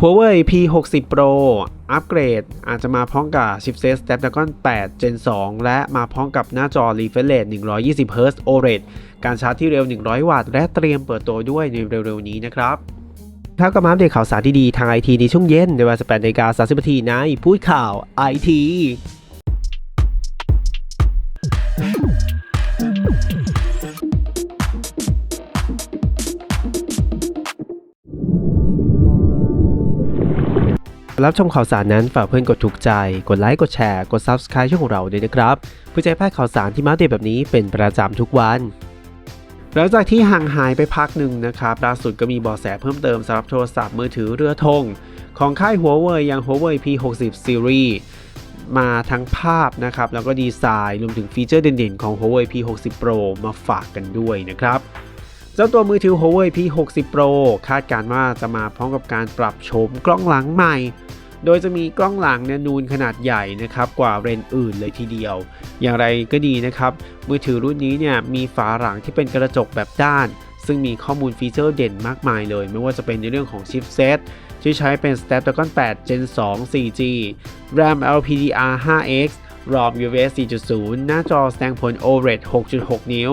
Huawei P60 Pro อัปเกรดอาจจะมาพร้อมกับชิปเซต Snapdragon 8 Gen 2 และมาพร้อมกับหน้าจอ refresh rate 120Hz OLED การชาร์จที่เร็ว 100 วัตต์ และเตรียมเปิดตัวด้วยในเร็วๆนี้นะครับครับก็มาอัปเดตข่าวสารดีๆทางไอทีในช่วงเย็นในเวลา18นาฬิกา30นาทีในพูดข่าวไอที รับชมข่าวสารนั้นฝากเพื่อนกดถูกใจ กดไลค์กดแชร์กด Subscribe ช่องของเราด้วยนะครับเพื่อจะให้พลาดข่าวสารที่มาเดตแบบนี้เป็นประจำทุกวันหลังจากที่ห่างหายไปพักหนึ่งนะครับล่าสุดก็มีเบาะแสเพิ่มเติมสำหรับโทรศัพท์มือถือเรือธงของค่าย Huawei อย่าง Huawei P60 Series มาทั้งภาพนะครับแล้วก็ดีไซน์รวมถึงฟีเจอร์เด่นๆของ Huawei P60 Pro มาฝากกันด้วยนะครับ เจ้าตัวมือถือ Huawei P60 Pro คาดการณ์ว่าจะมาพร้อมกับการปรับโฉมกล้องหลังใหม่ โดยจะมีกล้องหลังเนี่ยนูนขนาดใหญ่นะครับกว่าเรนอื่นเลยทีเดียว อย่างไรก็ดีนะครับ มือถือรุ่นนี้เนี่ยมีฝาหลังที่เป็นกระจกแบบด้าน ซึ่งมีข้อมูลฟีเจอร์เด่นมากมายเลย ไม่ว่าจะเป็นในเรื่องของชิปเซตที่ใช้เป็น Snapdragon 8 Gen 2 4G RAM LPDDR5X LPDR 5X ROM UFS 4.0 หน้าจอแสดงผล OLED 6.6 นิ้ว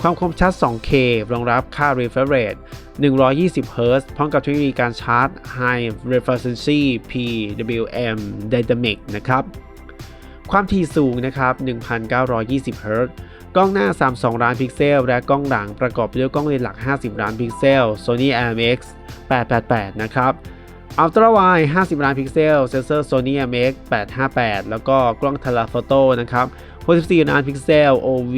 ความคมชัด 2K รองรับค่า refresh rate 120Hz พร้อมกับเทคโนโลยีการชาร์จ High Frequency PWM Dynamic นะครับ ความถี่สูงนะครับ 1,920Hz กล้องหน้า 32 ล้านพิกเซล และกล้องหลังประกอบด้วยกล้องเลนส์หลัก 50 ล้านพิกเซล Sony IMX 888 นะครับ Ultra Wide 50 ล้านพิกเซล เซนเซอร์ Sony IMX 858 แล้วก็กล้อง Telephoto นะครับ 64 ล้านพิกเซล OV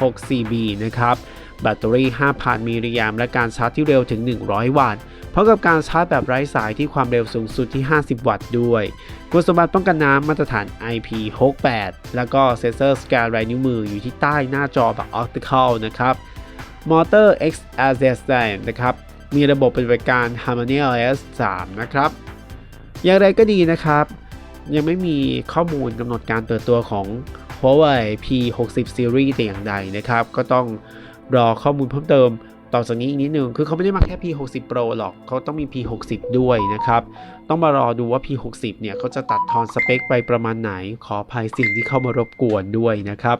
64B นะครับ แบตเตอรี่ 5,000 มิลลิแอมและการชาร์จที่เร็วถึง 100 วัตต์พร้อมกับการชาร์จแบบไร้สายที่ความเร็วสูงสุดที่ 50 วัตต์ด้วย คุณสมบัติป้องกันน้ำมาตรฐาน IP68 แล้วก็เซนเซอร์สแกนลายนิ้วมืออยู่ที่ใต้หน้าจอแบบ Optical นะครับ มอเตอร์ XRZ นะครับ มีระบบปฏิบัติการ Harmony OS 3 นะครับ อย่างไรก็ดีนะครับ ยังไม่มีข้อมูลกำหนดการเปิดตัวของ Huawei P60 Series แต่อย่างใดนะครับ ก็ต้องรอข้อมูลเพิ่มเติมต่อจากนี้อีกนิดนึง คือเขาไม่ได้มาแค่ P60 Pro หรอก เขาต้องมี P60 ด้วยนะครับ ต้องมารอดูว่า P60 เนี่ยเขาจะตัดทอนสเปคไปประมาณไหน ขออภัยสิ่งที่เข้ามารบกวนด้วยนะครับ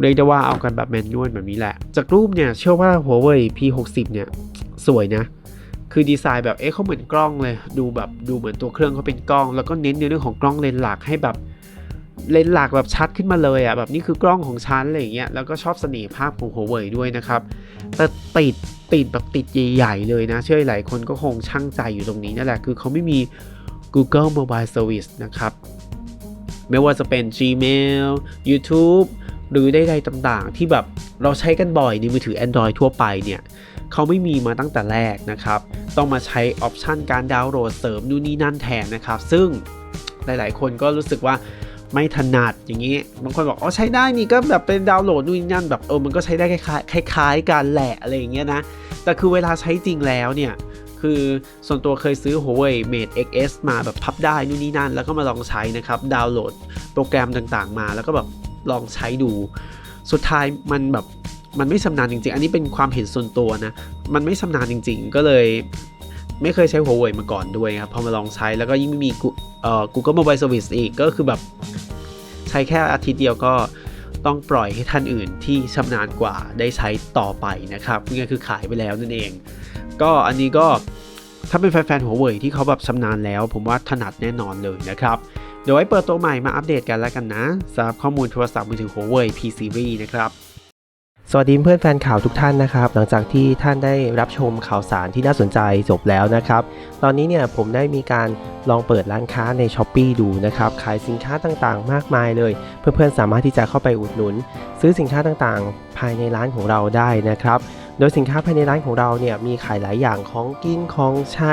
เรียกได้ว่าเอากันแบบแมนนวลแบบนี้แหละ จากรูปเนี่ยเชื่อว่า Huawei P60 เนี่ย สวยนะ คือดีไซน์แบบเอ๊ะเขาเหมือนกล้องเลย ดูแบบดูเหมือนตัวเครื่องเขาเป็นกล้อง แล้วก็เน้นในเรื่องของกล้องเลนส์หลักให้แบบเลนส์หลักแบบชัดขึ้นมาเลยอะแบบนี้คือกล้องของฉันอะไรอย่างเงี้ยแล้วก็ชอบเสน่ห์ภาพของ Huawei ด้วยนะครับ แต่ติดติดแบบติดใหญ่ๆเลยนะ เชื่อหลายคนก็คงช่างใจอยู่ตรงนี้นั่นแหละ คือเขาไม่มี Google Mobile Service นะครับ ไม่ว่าจะเป็น Gmail YouTube หรือใดๆต่างๆ ที่แบบเราใช้กันบ่อยในมือถือ Android ทั่วไปเนี่ยเขาไม่มีมาตั้งแต่แรกนะครับ ต้องมาใช้ออปชันการดาวน์โหลดเสริมนู่นนี่นั่นแทนนะครับ ซึ่งหลายๆ คนก็รู้สึกว่าไม่ถนัดอย่างนี้ บางคนบอกอ๋อใช้ได้นี่ก็แบบเป็นดาวน์โหลดนู่นนี่นั่นแบบเออมันก็ใช้ได้คล้ายๆคล้ายๆกันแหละอะไรอย่างเงี้ยนะ แต่คือเวลาใช้จริงแล้วเนี่ยคือส่วนตัวเคยซื้อ Huawei Mate XS มาแบบพับได้นู่นนี่นั่น แล้วก็มาลองใช้นะครับ ดาวน์โหลดโปรแกรมต่างๆมา แล้วก็แบบ ลองใช้ดู สุดท้ายมันแบบมันไม่ชำนาญจริง ๆ อันนี้เป็นความเห็นส่วนตัวนะ มันไม่ชำนาญจริง ๆ ก็เลยไม่เคยใช้ Huawei มาก่อนด้วยครับ พอมาลองใช้แล้วก็ยิ่งไม่มี Gu- เอ่อ Google Mobile Service อีกก็คือแบบใช้แค่อาทิตย์เดียวก็ต้องปล่อยให้ท่านอื่นที่ชำนาญกว่าได้ใช้ต่อไปนะครับนี่คือขายไปแล้วนั่นเอง ก็อันนี้ก็ถ้าเป็นแฟนๆ Huawei ที่เขาแบบชำนาญแล้ว ผมว่าถนัดแน่นอนเลยนะครับ เดี๋ยวไว้เปิดตัวใหม่มาอัปเดตกันแล้วกันนะสำหรับข้อมูลโทรศัพท์มือถือ Huawei P Series นะครับสวัสดีเพื่อนแฟนข่าวทุกท่านนะครับ หลังจากที่ท่านได้รับชมข่าวสารที่น่าสนใจจบแล้วนะครับ ตอนนี้เนี่ยผมได้มีการลองเปิดร้านค้าใน s h อ p e e ดูนะครับ ขายสินค้าต่างๆ มากมายเลย เพื่อนๆสามารถที่จะเข้าไปอุดหนุน ซื้อสินค้าต่างๆ ภายในร้านของเราได้นะครับ โดยสินค้าภายในร้านของเราเนี่ยมีขายหลายอย่างของกินของใช้